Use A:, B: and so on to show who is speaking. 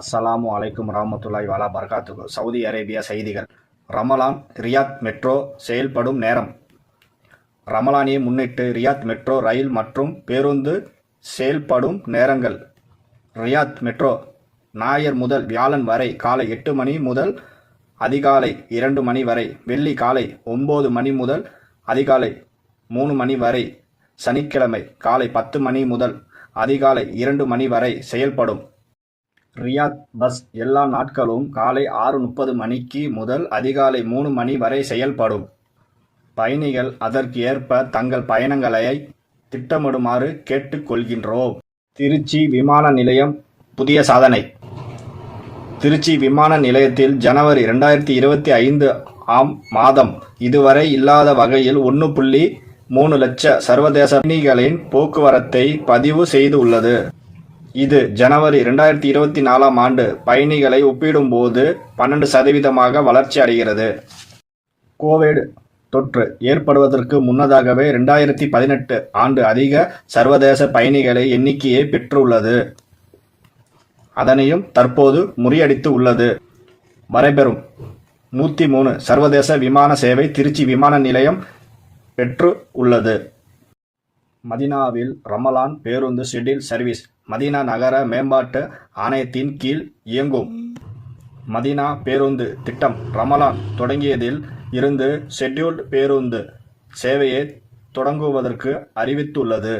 A: அஸ்ஸலாமு அலைக்கும் ரஹமத்துல்லாய் வலா பர்காத்துக்கு சவுதி அரேபியா செய்திகள். ரமலான் ரியாத் மெட்ரோ செயல்படும் நேரம். ரமலானியை முன்னிட்டு ரியாத் மெட்ரோ ரயில் மற்றும் பேருந்து செயல்படும் நேரங்கள். ரியாத் மெட்ரோ ஞாயிறு முதல் வியாழன் வரை காலை எட்டு மணி முதல் அதிகாலை இரண்டு மணி வரை வெள்ளி காலை ஒம்பது மணி முதல் அதிகாலை மூணு மணி வரை சனிக்கிழமை காலை பத்து மணி முதல் அதிகாலை இரண்டு மணி வரை செயல்படும். ரியாத் பஸ் எல்லா நாட்களும் காலை ஆறு முப்பது மணிக்கு முதல் அதிகாலை மூணு மணி வரை செயல்படும். பயணிகள் அதற்கு ஏற்ப தங்கள் பயணங்களை திட்டமிடுமாறு கேட்டுக்கொள்கின்றோம். திருச்சி விமான நிலையம் புதிய சாதனை. திருச்சி விமான நிலையத்தில் ஜனவரி ரெண்டாயிரத்தி இருபத்தி ஐந்து ஆம் மாதம் இதுவரை இல்லாத வகையில் ஒன்று புள்ளி மூணு லட்ச சர்வதேச பயணிகளின் போக்குவரத்தை பதிவு செய்துள்ளது. இது ஜனவரி ரெண்டாயிரத்தி இருபத்தி நாலாம் ஆண்டு பயணிகளை ஒப்பிடும்போது பன்னெண்டு சதவீதமாக வளர்ச்சி அடைகிறது. கோவிட் தொற்று ஏற்படுவதற்கு முன்னதாகவே ரெண்டாயிரத்தி பதினெட்டு ஆண்டு அதிக சர்வதேச பயணிகளை எண்ணிக்கையை பெற்றுள்ளது. அதனையும் தற்போது முறியடித்து உள்ளது. வரைபெறும் நூற்றி மூணு சர்வதேச விமான சேவை திருச்சி விமான நிலையம் பெற்று உள்ளது மதினாவில் ரமலான் பேருந்து ஷெட்யூல் சர்வீஸ் மதினா நகர மேம்பாட்டு ஆணையத்தின் கீழ் இயங்கும். மதீனா பேருந்து திட்டம் ரமலான் தொடங்கியதில் இருந்து ஷெட்யூல்டு பேருந்து சேவையை தொடங்குவதற்கு அறிவித்துள்ளது.